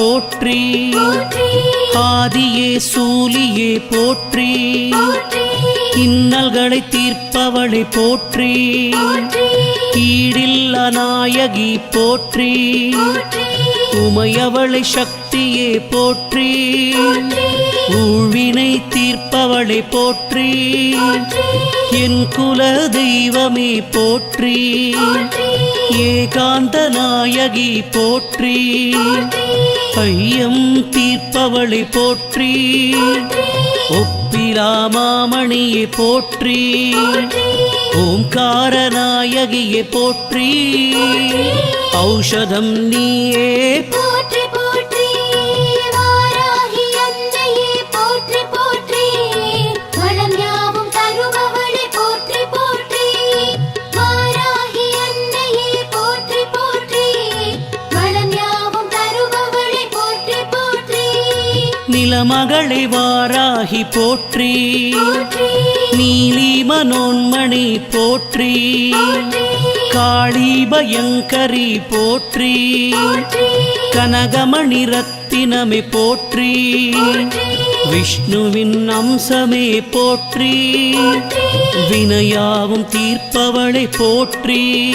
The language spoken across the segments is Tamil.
போற்றி. ஆதியே சூலியே போற்றி. இன்னல்களை தீர்ப்பவளை போற்றி. ஈடில்ல நாயகி போற்றி. உமையவளை சக்தியே போற்றி. ஊழ்வினை தீர்ப்பவளை போற்றி. என் குல தெய்வமே போற்றி. ஏகாந்த நாயகி போற்றி. ஐயம் தீர்ப்பவளை போற்றி. ஒப்பிலாமாமணியை போற்றி. ஓம்கார நாயகியை போற்றி. ஔஷதம் நீயே. போற்றி நிலமகளை வாராகி போற்றி. போற்றி. நீலி மனோன்மணி போற்றி. காளி பயங்கரி போற்றி. கனகமணி ரத்தினமே போற்றி. விஷ்ணுவின் அம்சமே போற்றி. வினையாவும் தீர்ப்பவளை போற்றி.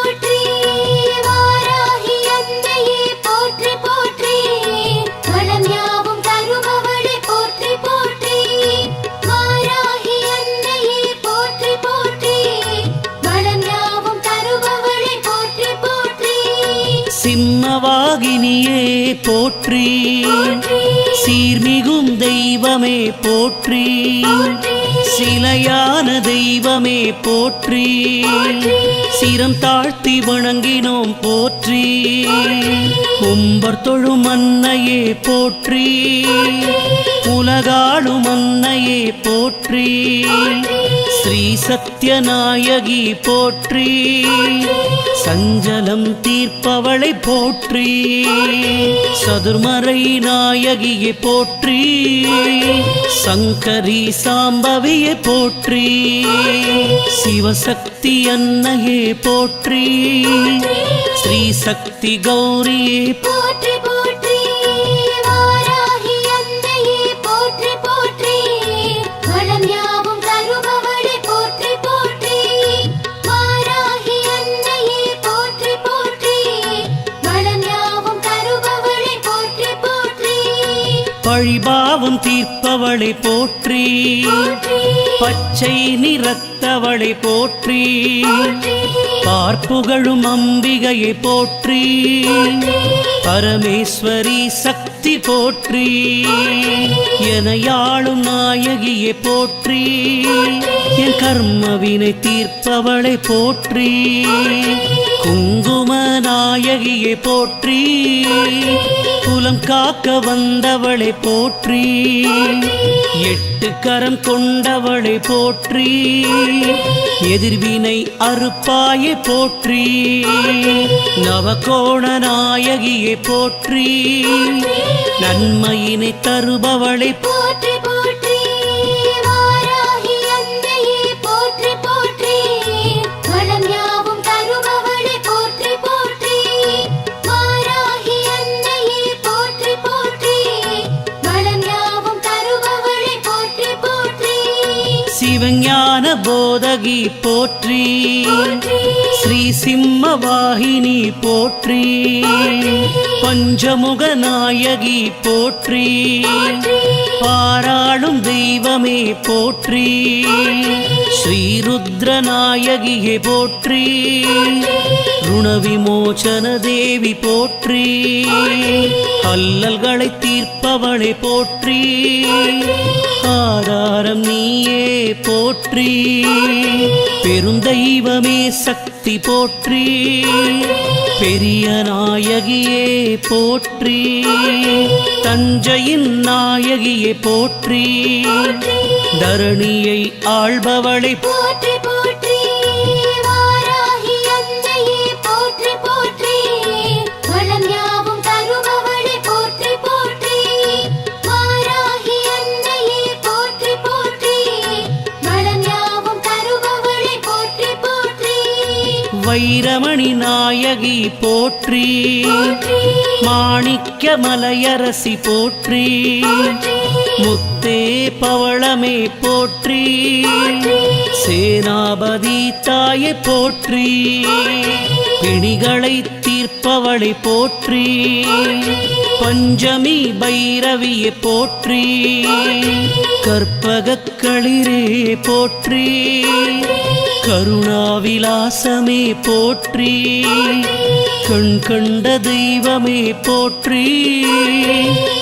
போற்றி. சீர்மிகும் தெய்வமே போற்றி. சிலையான தெய்வமே போற்றி. சிரம் தாழ்த்தி வணங்கினோம் போற்றி. கும்பர் தொழும் அன்னையே போற்றி. உலகாளும் அன்னையே போற்றி. ஸ்ரீ சத்யநாயகி போற்றி. சஞ்சலம் தீர்ப்பவளை போற்றி. சதுர்மறை நாயகியை போற்றி. சங்கரி சாம்பவியை போற்றி. சிவசக்தி அன்னையே போற்றி. ஸ்ரீ சக்தி கௌரியே போற்றி. தீர்ப்பவளை போற்றி பச்சை நிறத்தவளை போற்றி பார்ப்புகழும் அம்பிகையை போற்றி பரமேஸ்வரி சக்தி போற்றி எனையாளும் நாயகியை போற்றி என் கர்மவினை தீர்ப்பவளை போற்றி. குங்கும நாயகியை போற்றி குலம் காக்க வந்தவளை போற்றி எட்டு கரம் கொண்டவளை போற்றி எதிர்வினை அறுப்பாயை போற்றி நவகோண நாயகியை போற்றி நன்மையினை தருபவளை போற்றி. போதகி போற்றி. ஸ்ரீ சிம்ம வாகினி போற்றி. பஞ்சமுக நாயகி போற்றி. பாராளும் தெய்வமே போற்றி. ஸ்ரீருத்ரநாயகியே போற்றி. ருணவிமோச்சன தேவி போற்றி. அல்லல்களை தீர்ப்பவளை போற்றி. ஆதாரம் நீயே போற்றி. பெருந்தெய்வமே சக்தி போற்றி பெரிய நாயகியே போற்றி தஞ்சையின் நாயகியே போற்றி தரணியை ஆள்பவளை போற்றி போற்றி வைரமணி நாயகி போற்றி. மாணிக்க மலையரசி போற்றி. முத்தே பவளமே போற்றி. சேனாபதி தாயை போற்றி. பிணிகளை தீர்ப்பவளை போற்றி. பஞ்சமி பைரவியை போற்றி. கற்பகக் களிரே போற்றி. கருணாவிலாசமே போற்றி. கண் கண்ட தெய்வமே போற்றி.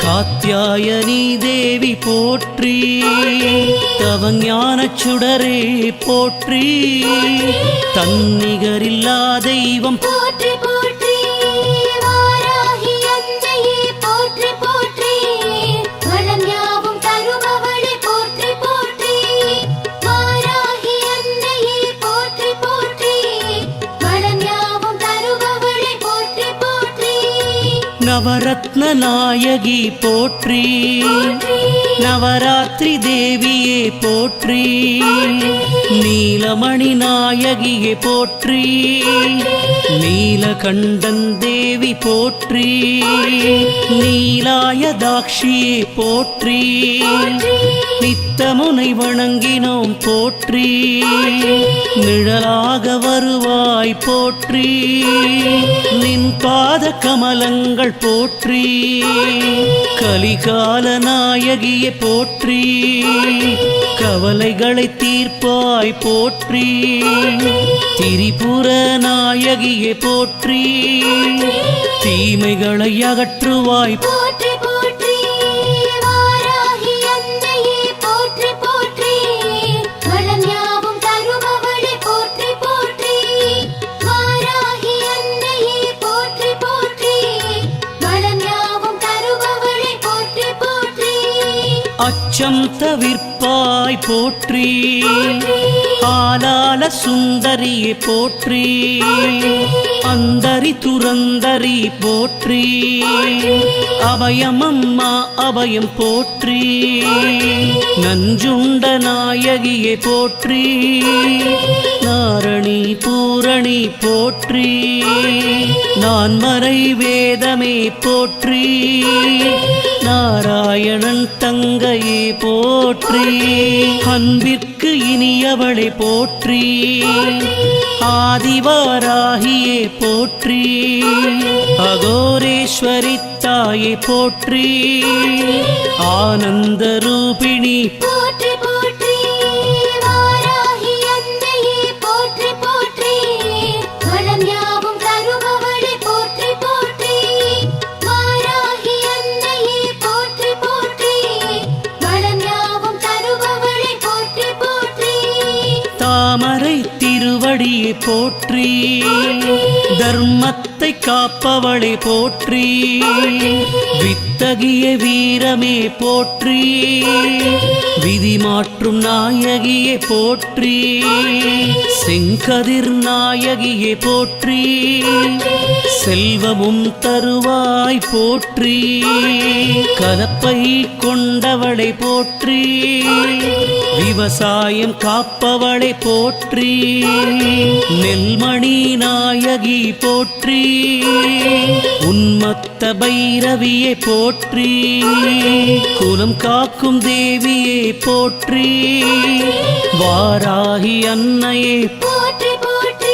காத்தியாயனி தேவி போற்றி. தவஞான சுடரே போற்றி. தன்னிகரில்லா தெய்வம் போற்றி. நவரத்ன நாயகி போற்றி. நவராத்திரி தேவியே போற்றி. நீலமணி நாயகியே போற்றி. நீலகண்டன் தேவி போற்றி. நீலாயதாட்சியே போற்றி. நித்தமுனை வணங்கினோம் போற்றி. நிழலாக வருவாய் போற்றி. நின் பாத கமலங்கள் போற்றி. கலிகால நாயகியை போற்றி கவலைகளை தீர்ப்பாய் போற்றி திரிபுர நாயகியை போற்றி தீமைகளை அகற்றுவாய் போற்றி. அச்சம் பாய் போற்றி. ஆலால சுந்தரியை போற்றி. அந்தரி துரந்தரி போற்றி. அபயம் அம்மா அபயம் போற்றி. நஞ்சுண்ட நாயகியை போற்றி. நாரணி பூரணி போற்றி. நான் மறை வேதமே போற்றி. நாராயணன் தங்கையே போற்றி. அன்பிற்கு இனியவளை போற்றி. ஆதிவாராகியே போற்றி. அகோரேஸ்வரி தாயை போற்றி. ஆனந்த ரூபிணி போற்றி திருவடியை போற்றி தர்மத்தை காப்பவளை போற்றி. வித்தகிய வீரமே போற்றி. விதி மாற்றும் நாயகியை போற்றி. செங்கதிர் நாயகியை போற்றி. செல்வமும் தருவாய் போற்றி. கலப்பை கொண்டவளை போற்றி. விவசாயம் காப்பவளை போற்றி. நெல்மணி நாயகி போற்றி. உன்மத்த பைரவியை போற்றி. குலம் காக்கும் தேவியை போற்றி. வாராகி அன்னையை போற்றி போற்றி.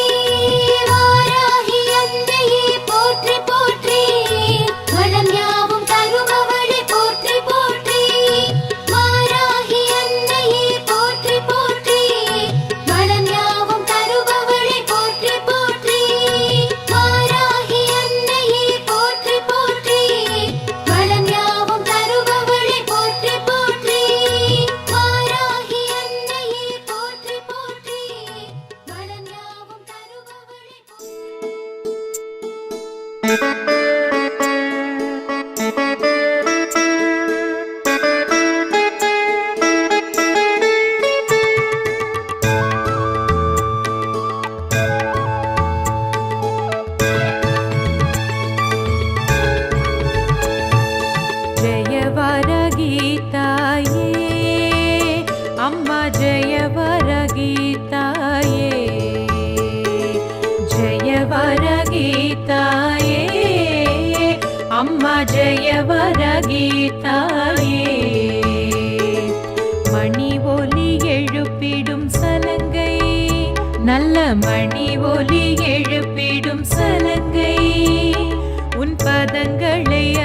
நல்ல மணி ஒலி எழுப்பிடும் சலங்கை. உன் பதங்களை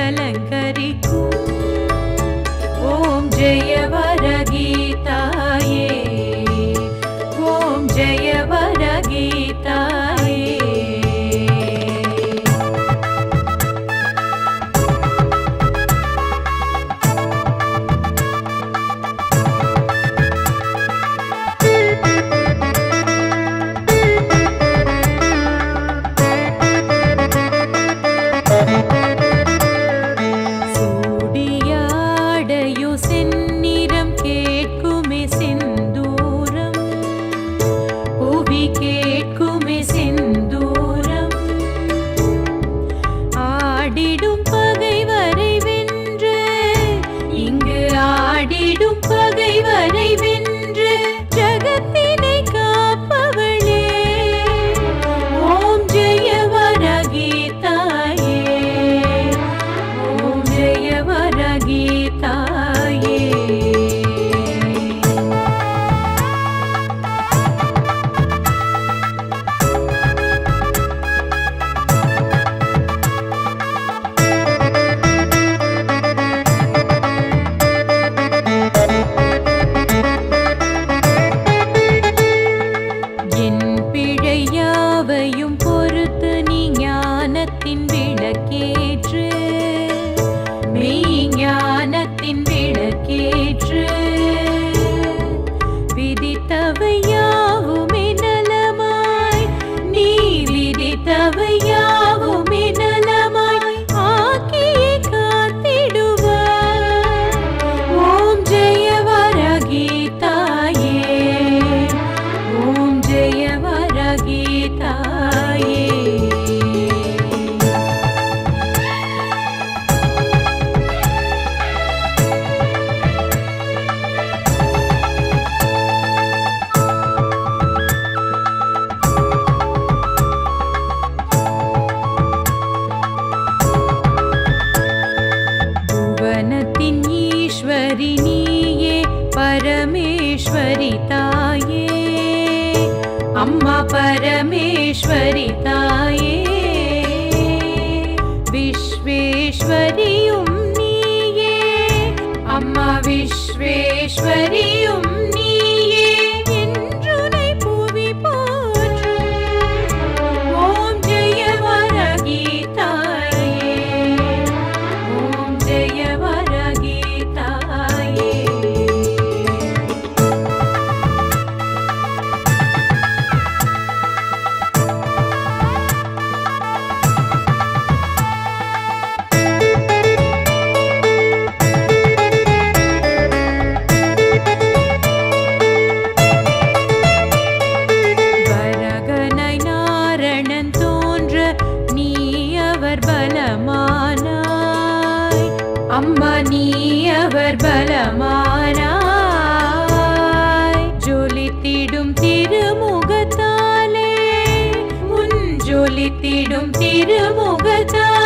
பொறுத்து நீ ஞானத்தின் விளக்கேற்று தாயே விஸ்வேஸ்வரியும் நீயே அம்மா விஸ்வேஸ்வரியும் Buồn.